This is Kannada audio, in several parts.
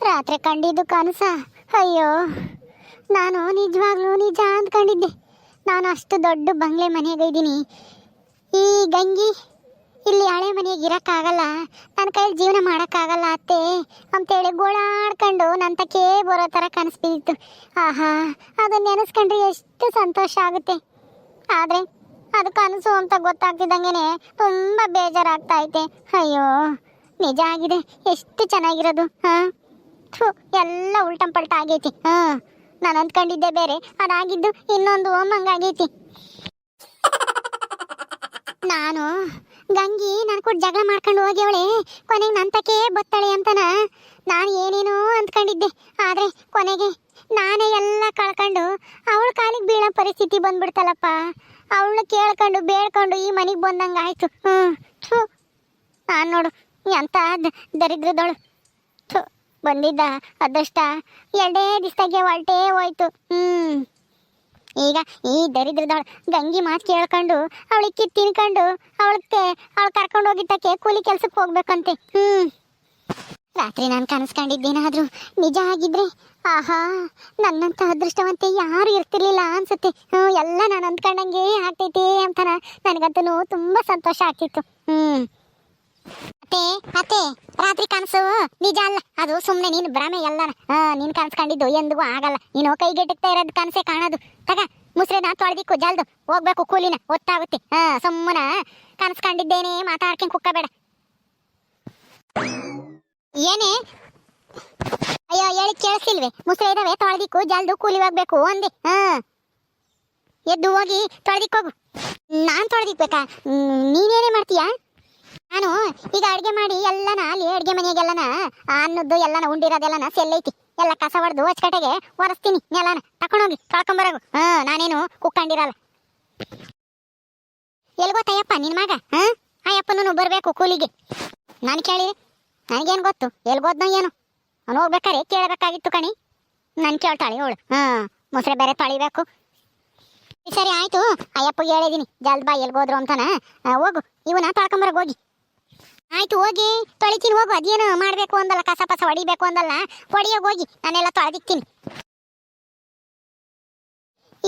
ರಾತ್ರಿ ಕಂಡಿದ್ದು ಕನಸ? ಅಯ್ಯೋ, ನಾನು ನಿಜವಾಗ್ಲೂ ನಿಜ ಅಂದ್ಕೊಂಡಿದ್ದೆ. ನಾನು ಅಷ್ಟು ದೊಡ್ಡ ಬಂಗ್ಲೆ ಮನೆಗೆ ಇದ್ದೀನಿ. ಈ ಗಂಗಿ ಇಲ್ಲಿ ಹಳೆ ಮನೆಗೆ ಇರೋಕ್ಕಾಗಲ್ಲ. ನನ್ನ ಕೈಯಲ್ಲಿ ಜೀವನ ಮಾಡೋಕ್ಕಾಗಲ್ಲ ಅತ್ತೆ ಅಂತೇಳಿ ಗೋಳಾಡ್ಕೊಂಡು ನನ್ನ ತಕ್ಕೇ ಬರೋ ಥರ ಕನಸು ಬಿದ್ದಿತ್ತು ಆಹಾ ಅದು ನೆನೆಸ್ಕೊಂಡ್ರೆ ಎಷ್ಟು ಸಂತೋಷ ಆಗುತ್ತೆ. ಆದರೆ ಅದು ಕನಸು ಅಂತ ಗೊತ್ತಾಗ್ತಿದ್ದಂಗೆ ತುಂಬ ಬೇಜಾರಾಗ್ತಾ ಐತೆ. ಅಯ್ಯೋ, ನಿಜ ಆಗಿದೆ. ಎಷ್ಟು ಚೆನ್ನಾಗಿರೋದು, ಹಾಂ? ಥು ಎಲ್ಲ ಉಲ್ಟಂ ಪಲ್ಟ ಆಗೈತಿ. ಹಾ, ನಾನು ಅಂದ್ಕೊಂಡಿದ್ದೆ ಬೇರೆ. ಅದಾಗಿದ್ದು ಇನ್ನೊಂದು ಆಗೈತಿ. ನಾನು, ಗಂಗಿ ನಾನು ಕೂಡ ಜಗಳ ಮಾಡ್ಕೊಂಡು ಹೋಗ್ಯವಳೆ. ಕೊನೆಗೆ ನನ್ನ ತಕ್ಕೆ ಬತ್ತಾಳೆ ಅಂತನ. ನಾನು ಏನೇನೋ ಅಂದ್ಕೊಂಡಿದ್ದೆ. ಆದರೆ ಕೊನೆಗೆ ನಾನೇ ಎಲ್ಲ ಕಳ್ಕೊಂಡು ಅವಳ ಕಾಲಿಗೆ ಬೀಳೋ ಪರಿಸ್ಥಿತಿ ಬಂದ್ಬಿಡ್ತಲ್ಲಪ್ಪ. ಅವಳನ್ನ ಕೇಳ್ಕೊಂಡು, ಬೇಡ್ಕೊಂಡು ಈ ಮನೆಗೆ ಬಂದಂಗೆ ಆಯಿತು. ಹ್ಞೂ ಥು. ನಾನು ನೋಡು ಎಂಥ ದ- ದರಿದ್ರದವಳು. ಥು. ಬಂದಿದ್ದ. ಅದಷ್ಟ. ಎರಡೇ ದಿವಸದಾಗೆ ಹೊರಟೇ ಹೋಯ್ತು. ಹ್ಞೂ ಈಗ ಈ ದರಿದ್ರದವಳು ಗಂಗಿ ಮಾತು ಕೇಳ್ಕೊಂಡು, ಅವಳಿಗೆ ತಿನ್ಕೊಂಡು, ಅವಳಕ್ಕೆ, ಅವಳು ಕರ್ಕೊಂಡು ಹೋಗಿದ್ದಕ್ಕೆ ಕೂಲಿ ಕೆಲ್ಸಕ್ಕೆ ಹೋಗ್ಬೇಕಂತೆ. ಹ್ಞೂ ರಾತ್ರಿ ನಾನು ಕನಸ್ಕೊಂಡಿದ್ದೇನಾದ್ರೂ ನಿಜ ಆಗಿದ್ರೆ, ಆಹಾ ನನ್ನಂತ ಅದೃಷ್ಟವಂತೆ ಯಾರು ಇರ್ತಿರ್ಲಿಲ್ಲ ಅನ್ಸುತ್ತೆ. ಹ್ಞೂ ಎಲ್ಲ ನಾನು ಅಂದ್ಕೊಂಡಂಗೆ ಆಗ್ತೈತಿ ಅಂತ ನನಗಂತೂ ತುಂಬ ಸಂತೋಷ ಆಗ್ತಿತ್ತು. ಹ್ಞೂ ಅತ್ತೆ ಅತ್ತೆ, ರಾತ್ರಿ ಕನಸು. ನಿಜ ಅಲ್ಲ, ಅದು ಸುಮ್ಮನೆ ನೀನು ಭ್ರಮೆ ಎಲ್ಲ ನೀನು ಕನ್ಸ್ಕೊಂಡಿದ್ದು ಎಂದಿಗೂ ಆಗಲ್ಲ. ನೀನು ಕೈಗೆಟಕ್ತಾ ಇರೋದು ಕನಸೇ ಕಾಣೋದು. ತಗ, ಮುಸ್ರೆನ ತೊಳೆದಿಕ್ಕು, ಜಲ್ದು. ಹೋಗ್ಬೇಕು ಕೂಲಿನ, ಒತ್ತಾಗುತ್ತೆ. ಹಾ ಸುಮ್ಮನ ಕನ್ಸ್ಕೊಂಡಿದ್ದೇನೆ ಮಾತಾಡ್ಕೊಂಡು ಕುಕ್ಕಬೇಡ. ಏನೇ? ಅಯ್ಯೋ, ಹೇಳಿ ಕೇಳಿಸಿಲ್ವೇ ಮುಸ್ರೆ ಇದಾವೆ, ತೊಳೆದಿಕ್ಕು, ಜಲ್ದು, ಕೂಲಿ ಹೋಗ್ಬೇಕು ಅಂದೆ ಹಾ ಎದ್ದು ಹೋಗಿ ತೊಳೆದಿಕ್ಕೋಗು. ನಾನು ತೊಳೆದಿಕ್ಬೇಕಾ? ನೀನೇನೇ ಮಾಡ್ತೀಯಾ? ನಾನು ಈಗ ಅಡುಗೆ ಮಾಡಿ ಎಲ್ಲನ, ಅಲ್ಲಿ ಅಡುಗೆ ಮನೆಗೆಲ್ಲನ, ಅನ್ನದ್ದು ಎಲ್ಲನ, ಉಂಡಿರೋದೆಲ್ಲನ, ಸೆಲ್ಲೈತಿ. ಎಲ್ಲ ಕಸ ಹೊಡೆದು ಅಚ್ಚಕಟ್ಟೆಗೆ ಒರೆಸ್ತೀನಿ ನೆಲನ. ತಕೊಂಡೋಗಿ ತೊಳ್ಕೊಂಬರೋಗು. ಹಾ, ನಾನೇನು ಕುಕ್ಕಂಡಿರಲ್ಲ. ಎಲ್ಗೋತಯ್ಯಪ್ಪ ನಿನ್ ಮಗ? ಹಾ? ಅಯ್ಯಪ್ಪನೂ ಬರಬೇಕು ಕೂಲಿಗೆ. ನಾನು ಕೇಳಿ, ನನಗೇನು ಗೊತ್ತು? ಎಲ್ಗೋದ್ನೋ ಏನು? ಅವನು ಹೋಗ್ಬೇಕಾರೆ ಕೇಳಬೇಕಾಗಿತ್ತು ಕಣಿ. ನಾನು ಕೇಳ್ತಾಳೆ, ಅವಳು. ಹಾ, ಮೊಸರೆ ಬೇರೆ ತೊಳಿಬೇಕು. ಸರಿ, ಆಯ್ತು. ಅಯ್ಯಪ್ಪಗೆ ಹೇಳಿದೀನಿ. ಜಲ್ದ್ ಬಾ ಎಲ್ಗೋದ್ರು ಅಂತಾನ. ಹೋಗು. ಇವನ ತೊಳ್ಕೊಂಬರಗ್ ಹೋಗಿ. ಆಯ್ತು, ಹೋಗಿ. ತೊಳಿತೀನಿ, ಹೋಗು. ಅದೇನು ಮಾಡಬೇಕು ಅಂದಲ್ಲ, ಕಸ ಪಸ ಹೊಡಿಬೇಕು ಅಂದಲ್ಲ. ಹೊಡಿಯೋಗಿ ಹೋಗಿ, ನಾನೆಲ್ಲ ತೊಳೆದಿಕ್ತೀನಿ.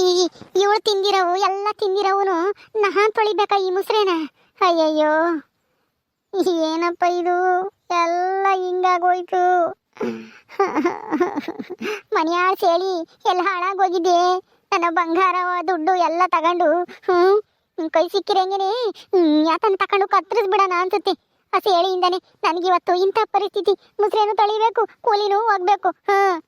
ಈ, ಇವಳು ತಿಂದಿರವು, ಎಲ್ಲ ತಿಂದಿರವನು ನಾನ್ ತೊಳಿಬೇಕಾ ಈ ಮುಸ್ರೇನ? ಅಯ್ಯಯ್ಯೋ. ಏನಪ್ಪ ಇದು? ಎಲ್ಲ ಹಿಂಗಾಗೋಯ್ತು. ಮನೆಯಾಳ ಸೇಳಿ, ಎಲ್ಲ ಹಾಳಾಗೋಗಿದೆ. ನನ್ನ ಬಂಗಾರ, ದುಡ್ಡು ಎಲ್ಲ ತಗೊಂಡು ಹ್ಞೂ ಕೈ ಸಿಕ್ಕಿರಂಗೇನೆ ಯಾತನ ತಗೊಂಡು ಕತ್ತರಿಸ್ಬಿಡೋಣ ಅನ್ಸುತ್ತೆ. ಆ ಹೇಳಿಯಿಂದಾನೆ ನನಗಿವತ್ತು ಇಂಥ ಪರಿಸ್ಥಿತಿ. ಮುಸ್ರೇನು ತೊಳಿಬೇಕು, ಕೂಲಿನೂ ಹೋಗ್ಬೇಕು ಹಾ.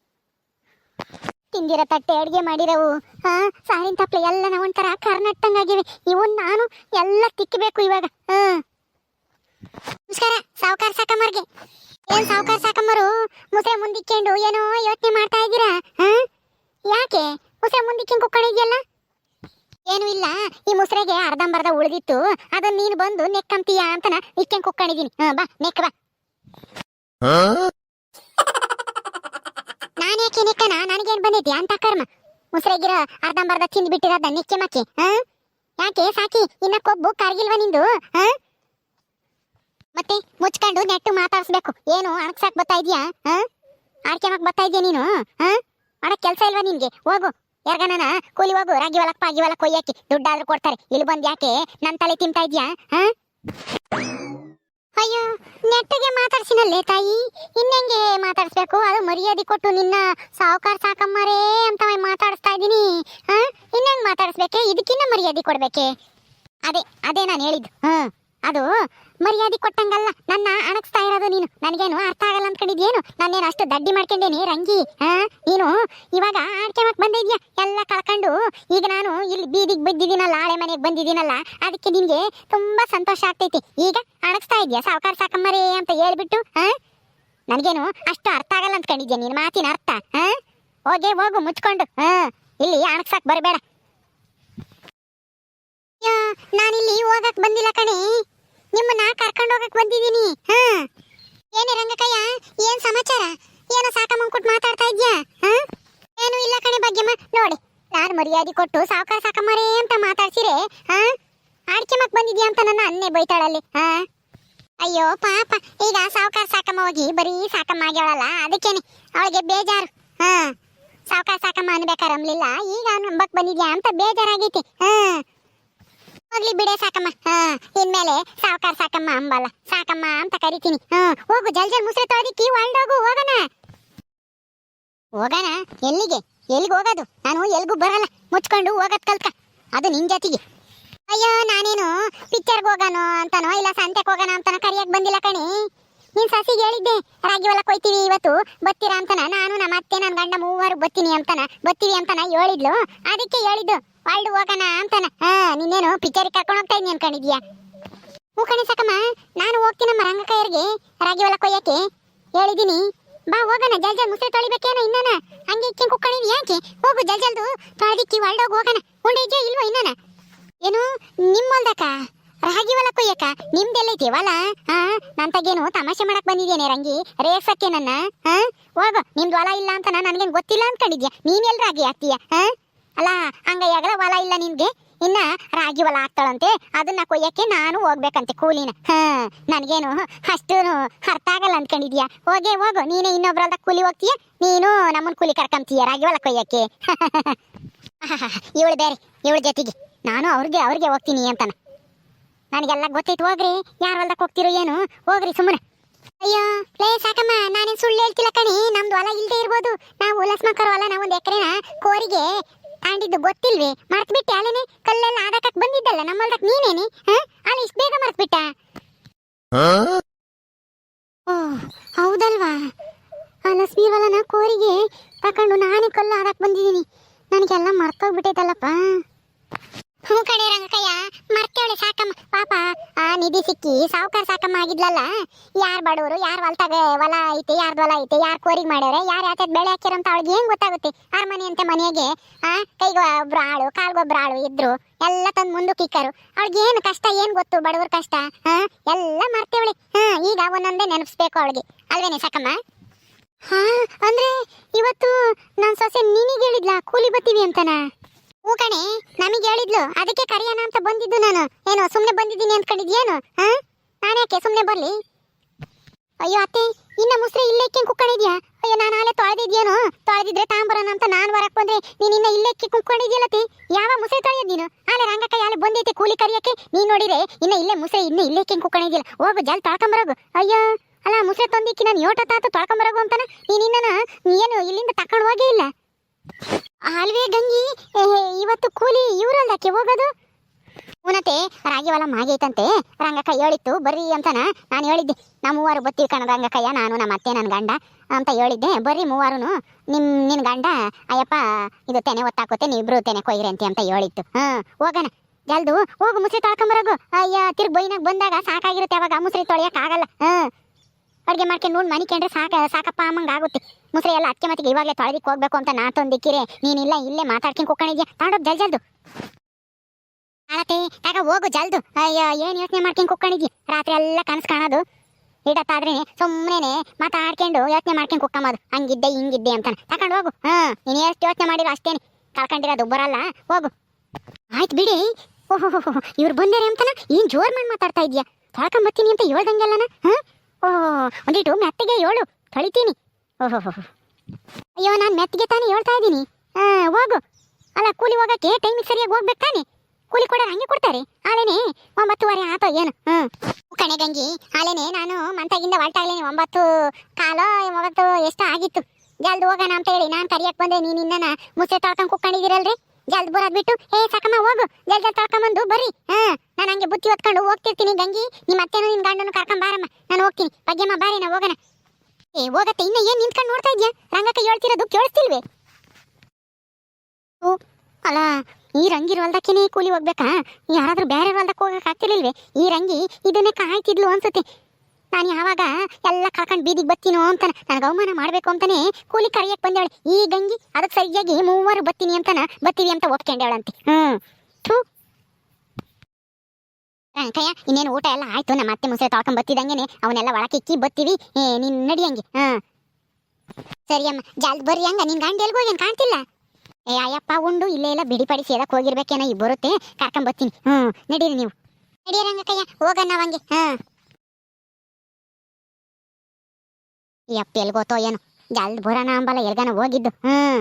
ತಿಂದಿರೋ ತಟ್ಟೆ ಅಡುಗೆ ಮಾಡಿರವು. ಹಾ, ಸಾರಿನ ತಪ್ಪಲೆ ಎಲ್ಲ ಒಂಥರ ಕರ್ನಟ್ಟಂಗಾಗಿವೆ. ಇವನ್ ನಾನು ಎಲ್ಲ ತಿಕ್ಕಬೇಕು ಇವಾಗ. ಹಾ. ನಮಸ್ಕಾರ, ಸಾವುಕಾರ ಸಾಕಮ್ಮರ್ಗೆ. ಏನ್ ಸಾವುಕಾರ ಸಾಕಮ್ಮರು? ಮುಸ್ರೆ ಮುಂದಿಕ್ಕೊಂಡು ಏನೋ ಮಾಡ್ತಾ ಇದ್ದೀರಾ ಹಾ ಯಾಕೆ ಮುಸೆ ಮುಂದಿಕ್ಕೊಂಡು ಕುಕ್ಕಣಿದ್ಯಲ್ಲ ಏನು ಇಲ್ಲ ಈ ಮುಸ್ರೆಗೆ ಉಳಿದಿತ್ತು ಅದನ್ನ ನೀನು ಬಂದು ನೆಕ್ಕಂತೀಯ ಅಂತನ ಇಕ್ಕೆಂಗ್ ಕುಕ್ಕಣಿದೀನಿ ಹಾ ಬಾ ನೆಕ್ಕ ಬಾ. ನಾನೇಕೆ ನೆಕ್ಕನ? ನನಗೇನ್ ಬಂದೈತಿ ಅಂತ ಕರ್ಮ. ಮುಸ್ರೆಗಿರ ಅರ್ಧಂಬರ್ಧ ತಿಂದು ಬಿಟ್ಟಿರದ ನೆಕ್ಕೆ ಮಕ್ಕೆ ಹಾ? ಯಾಕೆ ಸಾಕಿ? ಇನ್ನ ಕೊಬ್ಬು ಕರ್ಗಿಲ್ವ ನಿಂದು ಹಾ? ಮತ್ತೆ ಮುಚ್ಕೊಂಡು ನೆಟ್ಟು ಮಾತಾಡಿಸ್ಬೇಕು. ಏನು ಅಣಕ್ಸಾಕ್ ಬರ್ತಾ ಇದೀಯಾ ಹಾ? ಆಡ್ಕೆ ಬರ್ತಾ ಇದೀಯ ನೀನು ಹಾ? ಮಾಡಕ್ ಕೆಲ್ಸ ಇಲ್ವಾ ನಿನ್ಗೆ? ಹೋಗು. ಯಾರ್ಗನ ಕೂಲಿ ಹೋಗು, ರಾಗಿ ಹೊಲಕ್, ಪಾಗಿ ಹೊಲಕ್ ಕೊಯ್ಯಾಕಿ ದುಡ್ಡಾದ್ರೂ ಕೊಡ್ತಾರೆ. ಇಲ್ಲಿ ಬಂದ್ ಯಾಕೆ ನನ್ ತಲೆ ತಿಂತಾ ಇದ್ಯಾ? ಹಾ? ಅಯ್ಯೋ, ನೆಟ್ಟಿಗೆ ಮಾತಾಡ್ಸಿನಲ್ಲೇ ತಾಯಿ. ಇನ್ನೆಂಗೆ ಮಾತಾಡ್ಸ್ಬೇಕು? ಅದು ಮರ್ಯಾದೆ ಕೊಟ್ಟು ನಿನ್ನ ಸಾವುಕಾರ ಸಾಕಮ್ಮರೇ ಅಂತ ಮಾತಾಡಿಸ್ತಾ ಇದ್ದೀನಿ. ಹಾ? ಇನ್ನೆಂಗ್ ಮಾತಾಡಿಸ್ಬೇಕೆ? ಇದಕ್ಕಿನ್ನ ಮರ್ಯಾದೆ ಕೊಡ್ಬೇಕೆ? ಅದೇ ಅದೇ ನಾನು ಹೇಳಿದ್ದು. ಹಾ. ಅದು ಮರ್ಯಾದೆ ಕೊಟ್ಟಂಗಲ್ಲ. ನನ್ನ ಅಣಗಿಸ್ತಾ ಇರೋದು ನೀನು. ನನಗೇನು ಅರ್ಥ ಆಗಲ್ಲ ಅನ್ಕೊಂಡಿದ್ಯೇನು ನಾನೇನು ಅಷ್ಟು ದಡ್ಡಿ ಮಾಡ್ಕೊಂಡೇನಿ, ರಂಗಿ? ಹಾ ನೀನು ಇವಾಗ ಆಡ್ಕೊಂಬಕ್ ಬಂದಿದ್ಯಾ? ಎಲ್ಲ ಕಳ್ಕೊಂಡು ಈಗ ನಾನು ಇಲ್ಲಿ ಬೀದಿಗೆ ಬಿದ್ದಿದ್ದೀನಲ್ಲ ಹಳೆ ಮನೆಗೆ ಬಂದಿದ್ದೀನಲ್ಲ, ಅದಕ್ಕೆ ನಿನಗೆ ತುಂಬ ಸಂತೋಷ ಆಗ್ತೈತಿ. ಈಗ ಅಣಗಿಸ್ತಾ ಇದೆಯಾ? ಸಾವುಕಾರ ಸಾಕಮ್ಮರೇ ಅಂತ ಹೇಳ್ಬಿಟ್ಟು ಹಾ ನನಗೇನು ಅಷ್ಟು ಅರ್ಥ ಆಗಲ್ಲ ಅಂದ್ಕೊಂಡಿದ್ಯಾ? ನಿನ್ನ ಮಾತಿನ ಅರ್ಥ ಹಾ ಹೋಗೇ, ಹೋಗು, ಮುಚ್ಕೊಂಡು ಹಾ ಇಲ್ಲಿ ಅಣಗ್ಸಾಕ್ ಬರಬೇಡ. ನಾನಿಲ್ಲಿ ಹೋಗಕ್ ಬಂದಿಲ್ಲ ಕಣೆ. ನಿಮ್ಮನ್ನ ಕರ್ಕೊಂಡು ಹೋಗಕ್ ಬಂದಿದ್ದೀನಿ. ಹಾ. ಏನೇ ರಂಗಕಯ್ಯ, ಏನ್ ಸಮಾಚಾರ? ಏನೋ ಸಾಕ ಕೊಟ್ಟು ಮಾತಾಡ್ತಾ ಇದ್ಯಾ? ಹಾ? ಏನು ಇಲ್ಲ ಕಣೆ ಭಾಗ್ಯಮ್ಮ. ನೋಡಿ, ನಾನು ಮರ್ಯಾದೆ ಕೊಟ್ಟು ಸಾವುಕಾರ ಸಾಕಮ್ಮರೇ ಅಂತ ಮಾತಾಡ್ಸಿರೆ, ಹಾ? ಆಡ್ಕೆ ಮಕ್ ಬಂದಿದ್ಯಾ ಅಂತ ನನ್ನ ಅನ್ನೆ ಬೈತಾಳಲ್ಲಿ, ಹಾ? ಅಯ್ಯೋ, ಪಾಪ. ಈಗ ಸಾವುಕಾರ ಸಾಕಮ್ಮ ಹೋಗಿ ಬರೀ ಸಾಕಮ್ಮ ಆಗ್ಯಾಳಲ್ಲ, ಅದಕ್ಕೇನೆ. ಅವಳಿಗೆ ಬೇಜಾರು, ಹಾ? ಸಾವುಕಾರ ಸಾಕಮ್ಮ ಅನ್ಬೇಕಾರೆ ಅಂಬ್ಲಿಲ್ಲ ಈಗ ನಂಬಕ್ ಬಂದಿದ್ಯಾ ಅಂತ ಬೇಜಾರಾಗೈತಿ, ಹಾ? ಹೋಗ್ಲಿ ಬಿಡೆ ಸಾಕಮ್ಮ. ಇನ್ಮೇಲೆ ಸಾವುಕಾರ ಸಾಕಮ್ಮ ಅಂಬಲ್ಲ ಸಾಕಮ್ಮ ಅಂತ ಕರಿತೀನಿ. ಹೋಗು, ಜಲ್ ಜಲ್ ಮುಸ್ರೆ ತೊಳೆದಿಕ್ಕಿ ಹೋಗು ಹೋಗೋಣ. ಹೋಗೋಣ? ಎಲ್ಲಿಗೆ? ಎಲ್ಲಿಗೆ ಹೋಗೋದು? ನಾನು ಎಲ್ಗೂ ಬರಲ್ಲ. ಮುಚ್ಕೊಂಡು ಹೋಗೋದ್ ಕಲ್ಕ. ಅದು ನಿನ್ ಜೊತೆಗೆ. ಅಯ್ಯೋ, ನಾನೇನು ಪಿಕ್ಚರ್ಗೆ ಹೋಗೋಣ ಅಂತಾನೋ, ಇಲ್ಲ ಸಂತೆಗೆ ಹೋಗೋಣ ಅಂತಾನೋ ಕರಿಯಕ್ಕೆ ಬಂದಿಲ್ಲ ಕಣಿ. ನಿನ್ ಸಸಿಗೆ ಹೇಳಿದ್ದೆ, ರಾಗಿ ಹೊಲ ಕೊಯ್ತೀವಿ ಇವತ್ತು. ಬತ್ತೀರಾ ಅಂತನ? ನಾನು ನಮ್ಮ ಅತ್ತೆ ನನ್ನ ಗಂಡ ಮೂವರು ಬತ್ತೀನಿ ಅಂತನ, ಬತ್ತೀವಿ ಅಂತನ ಹೇಳಿದ್ಲು. ಅದಕ್ಕೆ ಹೇಳಿದ್ದು. ವಾಲ್ಡ್ ಹೋಗೋಣ ಅಂತಾನ. ಹಾ, ನೀನೇನು ಪಿಕ್ಚರಿಗೆ ಕರ್ಕೊಂಡು ಹೋಗ್ತಾ ಇದ್ದೀನಿ ಅನ್ಕೊಂಡಿದ್ಯಾ? ಹ್ಞೂ ಕಣೆ ಸಾಕಮ್ಮ, ನಾನು ಹೋಗ್ತೀನಮ್ಮ ನಮ್ಮ ರಂಗಕಯ್ಯರಿಗೆ ರಾಗಿ ಹೊಲ ಕೊಯ್ಯಕ್ಕೆ. ಹೇಳಿದ್ದೀನಿ ಬಾ, ಹೋಗೋಣ, ಜಲ್ ಜಲ್ ಮುಸ್ರೆ ತೊಳಿಬೇಕೇನೋ ಇನ್ನನ? ಹಂಗೆ ಇಕ್ಕಿ ಕುಕ್ಕಣಿದ್ ಯಾಕೆ? ಹೋಗು, ಜಲ್ ಜಲ್ದು ತೊಳೆದಿಕ್ಕಿ ಹೋಗಿ ಹೋಗೋಣ. ಉಂಡೆ ಇದೆಯಾ ಇಲ್ವೋ ಇನ್ನನ? ಏನು ನಿಮ್ಮ ಹೊಲ್ದಕ್ಕ ರಾಗಿ ಹೊಲ ಕೊಯ್ಯಕ್ಕ? ನಿಮ್ದೆಲ್ಲೈತಿ ಹೊಲ ಹಾ, ನನ್ ತಗೇನು ತಮಾಷೆ ಮಾಡಕ್ ಬಂದಿದ್ದೇನೆ ರಂಗಿ? ರೇಸಕ್ಕೆ ನನ್ನ? ಹಾ, ಹೋಗು, ನಿಮ್ದು ಹೊಲ ಇಲ್ಲ ಅಂತ ನನಗೇನು ಗೊತ್ತಿಲ್ಲ ಅನ್ಕೊಂಡಿದ್ಯಾ? ನೀನ್ ಎಲ್ ರಾಗಿ ಹಾಕ್ತೀಯ? ಹಾ? ಅಲ್ಲ ಹಂಗಯ್ಯಾಗಲ ಹೊಲ ಇಲ್ಲ ನಿನ್ಗೆ? ಇನ್ನ ರಾಗಿ ಹೊಲ ಆಗ್ತಾಳಂತೆ ಅದನ್ನ ಕೊಯ್ಯಕ್ಕೆ ನಾನು ಹೋಗ್ಬೇಕಂತೆ ಕೂಲಿನ. ಹಾ, ನನ್ಗೇನು ಅಷ್ಟು ಅರ್ಥ ಆಗಲ್ಲ ಅನ್ಕೊಂಡಿದ್ಯಾ? ಹೋಗೇ, ಹೋಗು, ನೀನೇ ಇನ್ನೊಬ್ರಲ್ದ ಕೂಲಿ ಹೋಗ್ತೀಯ? ನೀನು ನಮ್ಮನ್ ಕೂಲಿ ಕರ್ಕೊಂತೀಯ ರಾಗಿ ಹೊಲ ಕೊಯ್ಯಕ್ಕೆ. ಇವಳು ಬೇರೆ, ಇವಳ ಜೊತೆಗೆ. ನಾನು ಅವ್ರಿಗೆ ಅವ್ರಿಗೆ ಹೋಗ್ತೀನಿ ಅಂತಾನ. ನನಗೆಲ್ಲ ಗೊತ್ತಿತ್ತು ಹೋಗ್ರಿ. ಯಾರ ಹೊಲ್ದಕ್ಕೆ ಹೋಗ್ತಿರೋ ಏನು? ಹೋಗ್ರಿ ಸುಮ್ಮನೆ. ಅಯ್ಯೋ, ಲೇ, ಸಾಕಮ್ಮ, ನಾನೇನು ಸುಳ್ಳು ಹೇಳ್ತಿಲ್ಲ ಕಣಿ? ನಮ್ದು ಹೊಲ ಇಲ್ಲದೆ ಇರ್ಬೋದು. ನಾವು ಉಲ್ಲಸ್ಮಕರ ಹೊಲ ನಾವು ಒಂದು ಎಕರೆನ ಕೋರಿಗೆ ತಾಂಡಿದ್ದು ಗೊತ್ತಿಲ್ವೇ? ಮರ್ತ್ ಬಿಟ್ಟೆ ಅಲ್ಲೇನೆ? ಕಲ್ಲೆಲ್ಲ ಆಡಕಕ್ ಬಂದಿದ್ದಲ್ಲ ನಮ್ಮ ಹೊಲ್ದಕ್ ನೀನೇನೆ? ಹಾ? ಅಲ್ಲಿ ಇಷ್ಟು ಬೇಗ ಮರ್ತ್ ಬಿಟ್ಟ ಓ ಹೌದಲ್ವಾ? ಆ ಲಕ್ಷ್ಮಿ ಹೊಲನ ಕೋರಿಗೆ ತಕೊಂಡು ನಾನೇ ಕಲ್ಲು ಆಡಕ್ ಬಂದಿದ್ದೀನಿ. ನನಗೆಲ್ಲ ಮರ್ತೋಗ್ಬಿಟ್ಟೈತಲ್ಲಪ್ಪ ಹ್ಞೂ ಕಣೆ ರಂಗಕಯ್ಯ ಮರ್ತೇವಳೆ ಸಾಕಮ್ಮ. ಪಾಪ, ಆ ನಿಧಿ ಸಿಕ್ಕಿ ಸಾವುಕಾರ ಸಾಕಮ್ಮ ಆಗಿದ್ಲಲ್ಲ, ಯಾರ್ ಬಡವರು, ಯಾರ್ ಹೊಲ್ತಾಗ ಹೊಲ ಐತೆ, ಯಾರ್ದು ಹೊಲ ಐತೆ, ಯಾರ್ ಕೋರಿಗೆ ಮಾಡ್ಯಾರೆ ಯಾರು ಯಾತದ್ ಬೆಳೆ ಹಾಕಿರಂತ ಅವಳಿಗೆ ಏನ್ ಗೊತ್ತಾಗುತ್ತೆ? ಆರು ಮನೆ ಅಂತ ಮನೆಗೆ, ಆ, ಕೈಗೆ ಒಬ್ರು ಆಳು, ಕಾಲ್ಗೊಬ್ರು ಆಳು ಇದ್ರು, ಎಲ್ಲ ತಂದು ಮುಂದಕ್ಕೆ ಕಿಕ್ಕರು ಅವಳಿಗೆ ಏನು ಕಷ್ಟ, ಏನು ಗೊತ್ತು? ಬಡವ್ರ ಕಷ್ಟ ಹಾ ಎಲ್ಲ ಮರ್ತೇವಳೆ. ಹಾ, ಈಗ ಒಂದೊಂದೇ ನೆನಪಿಸ್ಬೇಕು ಅವಳಿಗೆ. ಅಲ್ವೇನೆ ಸಾಕಮ್ಮ? ಹಾ, ಅಂದ್ರೆ ಇವತ್ತು ನನ್ನ ಸೊಸೆ ನಿನಗೆ ಹೇಳಿದ್ಲಾ, ಕೂಲಿ ಬತ್ತೀವಿ ಅಂತನಾ? ಹ್ಞೂ ಕಣೆ, ನಮಗೆ ಹೇಳಿದ್ಲು, ಅದಕ್ಕೆ ಕರೆಯೋಣ ಅಂತ ಬಂದಿದ್ದು ನಾನು. ಏನು ಸುಮ್ಮನೆ ಬಂದಿದ್ದೀನಿ ಅಂದ್ಕೊಂಡಿದ್ಯೇನು, ಹಾ? ನಾನ್ಯಾಕೆ ಸುಮ್ಮನೆ ಬರಲಿ? ಅಯ್ಯೋ ಅತ್ತೆ, ಇನ್ನ ಮುಸ್ರೆ ಇಲ್ಲೇ ಕುಕ್ಕೊಂಡಿದ್ಯಾ ಅಯ್ಯೋ, ನಾನು ಆಲೆ ತೊಳೆದಿದ್ಯೇನು? ತೊಳೆದಿದ್ರೆ ತಾಂಬರೋಣ ಅಂತ ನಾನು ಹೊರಕ್ ಬಂದ್ರೆ ನೀನು ಇನ್ನ ಇಲ್ಲೇ ಕುಕ್ಕೊಂಡಿದ್ಯಲ್ಲತಿ ಯಾವ ಮುಸ್ರೆ ತೊಳೆಯೋದು ನೀನು? ಆಲೆ ರಂಗಕ್ಕ ಯಾಲೆ ಬಂದೈತೆ ಕೂಲಿ ಕರಿಯಕ್ಕೆ? ನೀನ್ ನೋಡಿದ್ರೆ ಇನ್ನ ಇಲ್ಲೇ ಮುಸ್ರೆ, ಇನ್ನ ಇಲ್ಲೇ ಇಕ್ಕಿ ಕುಕ್ಕೊಂಡಿದ್ಯಲ್ಲ ಹೋಗು, ಜಲ್ ತೊಳ್ಕೊಂಬರೋಗು. ಅಯ್ಯೋ, ಅಲ್ಲ, ಮುಸ್ರೆ ತಂದಿಕ್ಕಿ ನಾನು ಯೋಟ ತಾತು ತೊಳ್ಕೊಂಬರೋಗು ಅಂತಾನ? ನೀನು ಇನ್ನ ಏನು ಇಲ್ಲಿಂದ ತಕೊಂಡು ಹೋಗೇ ಇಲ್ಲ. ಅಲ್ವೇ ಗಂಗಿ? ಇವತ್ತು ಕೂಲಿ ಇವರಲ್ಲಕ್ಕೆ ಹೋಗೋದು? ಉನತೆ ರಾಗಿ ಹೊಲ ಮಾಗೈತಂತೆ. ರಂಗಕ್ಕ ಹೇಳಿತ್ತು, ಬರ್ರಿ ಅಂತನ ನಾನು ಹೇಳಿದ್ದೆ. ನಾ ಮೂವರು ಬತ್ತಿ ಕಣ ರಂಗಕ್ಕಯ್ಯ, ನಾನು ನಮ್ಮ ಅತ್ತೆ ನನ್ನ ಗಂಡ ಅಂತ ಹೇಳಿದ್ದೆ. ಬರ್ರಿ ಮೂವರು ನಿಮ್, ನಿನ್ ಗಂಡ, ಅಯ್ಯಪ್ಪ, ಇದು ತೆನೆ ಒತ್ತಾಕೋತೆ ನೀವಿಬ್ರು ತೆನೆ ಕೊಯ್ರಿ ಅಂತ ಹೇಳಿತ್ತು. ಹಾ, ಹೋಗೋಣ. ಜಲ್ದು ಹೋಗು, ಮುಸ್ರಿ ತೊಳ್ಕೊಂಬರೋಗು. ಅಯ್ಯ, ತಿರ್ಗಿ ಬೈನಾಗ ಬಂದಾಗ ಸಾಕಾಗಿರುತ್ತೆ, ಅವಾಗ ಮುಸ್ರಿ ತೊಳೆಯಕ್ ಆಗಲ್ಲ. ಹಾ, ಅಡ್ಗೆ ಮಾಡ್ಕೊಂಡು ನೋಡಿ ಮನಿ ಸಾಕ, ಸಾಕಪ್ಪ ಅಮ್ಮಂಗ ಆಗುತ್ತೆ. ಮುಸ್ರೆ ಎಲ್ಲ ಅಕ್ಕೆ ಮತ್ತೆ ಇವಾಗಲೇ ತೊಳೆದಿಕ್ಕೆ ಹೋಗ್ಬೇಕು ಅಂತ ನಾ ತಂದಿಕ್ಕಿರೆ. ನೀನಿಲ್ಲ ಇಲ್ಲೇ ಮಾತಾಡ್ಕೊಂಡು ಕುಕ್ಕೊಂಡಿದ್ಯಾ ತಾಂಡೋಗ್ ಜಲ್ ಜಲ್ದು. ಆಳತೆ ಆಗ ಹೋಗು ಜಲ್ದು. ಅಯ್ಯೋ, ಏನ್ ಯೋಚನೆ ಮಾಡ್ಕೊಂಡು ಕುಕ್ಕೊಂಡಿದ್ಯ ರಾತ್ರಿ ಎಲ್ಲ ಕನಸು ಕಾಣೋದು. ಇಡತ್ತಾದ್ರೆ ಸುಮ್ಮನೆ ಮಾತಾಡ್ಕೊಂಡು ಯೋಚನೆ ಮಾಡ್ಕೊಂಡು ಕುಕ್ಕಂಬೋದು ಹಂಗಿದ್ದೆ, ಹಿಂಗಿದ್ದೆ ಅಂತಾನೆ. ತಗೊಂಡು ಹೋಗು. ಹಾ, ನೀನು ಎಷ್ಟು ಯೋಚನೆ ಮಾಡಿರೋ ಅಷ್ಟೇನೆ. ಕಳ್ಕೊಂಡಿರೋದು ಬರಲ್ಲ. ಹೋಗು. ಆಯ್ತು ಬಿಡಿ. ಓಹೋ ಇವ್ರು ಬಂದೇರಿ ಅಂತಾನ? ಏನು ಜೋರ್ ಮಾಡಿ ಮಾತಾಡ್ತಾ ಇದ್ಯಾ? ತೊಳ್ಕೊಂಬತ್ತೀನಿ ಅಂತ ಹೇಳ್ದಂಗೆಲ್ಲನ? ಹಾ? ಓಹೋ ಒಂದಿಟ್ಟು ಮೆತ್ತಿಗೆ ಹೇಳು ತೊಳಿತೀನಿ. ಅಯ್ಯೋ, ನಾನು ಮೆತ್ತಿಗೆ ತಾನೇ ಹೇಳ್ತಾ ಇದ್ದೀನಿ. ಹೋಗು. ಅಲ್ಲ, ಕೂಲಿ ಹೋಗಕ್ಕೆ ಟೈಮಿಗೆ ಸರಿಯಾಗಿ ಹೋಗ್ಬೇಕು ತಾನೆ? ಕೂಲಿ ಕೊಡೋರು ಹಂಗೆ ಕೊಡ್ತಾರೆ? ಆಲೇನೆ ಒಂಬತ್ತುವರೆ ಆತ ಏನು? ಹ್ಞೂ ಕಣೆ ಗಂಗಿ ಆಲೇನೆ ನಾನು ಮಂತಾಗಿಂದ ಹೊರಟಾಗ್ಲೇನೆ ಒಂಬತ್ತು ಕಾಲೋ ಒಂಬತ್ತು ಎಷ್ಟು ಆಗಿತ್ತು. ಜಲ್ದಿ ಹೋಗೋಣ ಅಂತ ಹೇಳಿ ನಾನು ಕರಿಯಕ್ಕೆ ಬಂದೆ, ನೀನು ಇನ್ನನ ಮುಸೆ ತೊಳ್ಕೊಂಡು ಕುಕ್ಕೊಂಡಿದ್ದೀರಲ್ರಿ ಜಲ್ದಿ ಬರೋದ್ಬಿಟ್ಟು ಏ ಸಕಮ್ಮ, ಹೋಗು. ಜಲ್ದಿ ಜಲ್ದಿ ತೊಳ್ಕೊಂಬಂದು ಬರ್ರಿ. ಹಾ, ನಾನು ಹಂಗೆ ಬುತ್ತಿ ಹೊತ್ಕೊಂಡು ಹೋಗ್ತಿರ್ತೀನಿ ಗಂಗಿ. ನಿಮ್ಮ ಅತ್ತೆನೂ ನಿನ್ನ ಗಂಡನು ಕರ್ಕೊಂಬಾರಮ್ಮ ನಾನು ಹೋಗ್ತೀನಿ. ಬಗ್ಗೆಮ್ಮ ಬಾರಿ ನಾ ಹೋಗೋಣ. ಏ, ಹೋಗತ್ತೆ, ಇನ್ನ ಏನ್ ನಿಂತ್ಕೊಂಡು ನೋಡ್ತಾ ಇದ್ಯಾ? ರಂಗಕ್ಕ ಹೇಳ್ತಿರೋದು ಕೇಳಿಸ್ತಿಲ್ವೇ? ಓ, ಅಲ್ಲ, ಈ ರಂಗಿ ಹೊಲ್ದಕ್ಕೇನೆ ಕೂಲಿ ಹೋಗ್ಬೇಕಾ? ಯಾರಾದ್ರೂ ಬೇರೆ ಹೊಲ್ದಕ್ಕೆ ಹೋಗಕ್ ಆಗ್ತಿರ್ಲಿಲ್ವೇ? ಈ ರಂಗಿ ಇದನ್ನೇ ಕಾಯ್ತಿದ್ಲು ಅನ್ಸುತ್ತೆ. ನಾನು ಯಾವಾಗ ಎಲ್ಲ ಕಾಕೊಂಡು ಬೀದಿಗೆ ಬತ್ತೀನೋ ಅಂತಾನೆ, ನನಗೆ ಅವಮಾನ ಮಾಡಬೇಕು ಅಂತಾನೆ ಕೂಲಿ ಕರೆಯಕ್ಕೆ ಬಂದೇಳಿ ಈ ಗಂಗಿ ಅದಕ್ಕೆ ಸರಿಯಾಗಿ ಮೂವರು ಬತ್ತೀನಿ ಅಂತಾನ, ಬತ್ತೀವಿ ಅಂತ ಒಪ್ಕೊಂಡೇಳಂತೆ. ಹ್ಮ್. ಥೂ ಕಯ್ಯ ಇನ್ನೇನು ಊಟ ಎಲ್ಲ ಆಯ್ತು? ನಮ್ಮ ಅತ್ತೆ ಮುಸೆ ತೊಳ್ಕೊಂಡ್ ಬತ್ತಿದಂಗೆನೆ ಅವನ್ನೆಲ್ಲ ಒಳಕಿಕ್ಕಿ ಬತ್ತೀವಿ. ಏ, ನೀನ್ ನಡಿ ಹಾ. ಸರಿ ಅಮ್ಮ ಜಾಲ್ದ್ ಬರ್ರಿ ಹಂಗ. ನಿನ್ ಗಂಡ ಎಲ್ಗೋ ಏನ್ ಕಾಣ್ತಿಲ್ಲ? ಏ, ಅಯ್ಯಪ್ಪ, ಉಂಡು, ಇಲ್ಲೇ ಇಲ್ಲ ಬಿಡಿಪಡಿಸಿ ಎದಕ್ ಹೋಗಿರ್ಬೇಕೇನೋ ಬರುತ್ತೆ. ಕರ್ಕೊಂಡ್ ಬತ್ತೀನಿ. ಹ್ಮ್ ನಡೀರಿ ನೀವು. ನಡೀರಂಗ ಕಯ್ಯ ಹೋಗಣ್ಣ ಹಂಗೆ. ಹಾ. ಯಪ್ಪ ಎಲ್ಗೋತೋ ಏನು. ಜಲ್ದ್ ಬರೋಣ ಅಂಬಲ್ಲ ಎಲ್ಗಾನ ಹೋಗಿದ್ದು. ಹ್ಮ್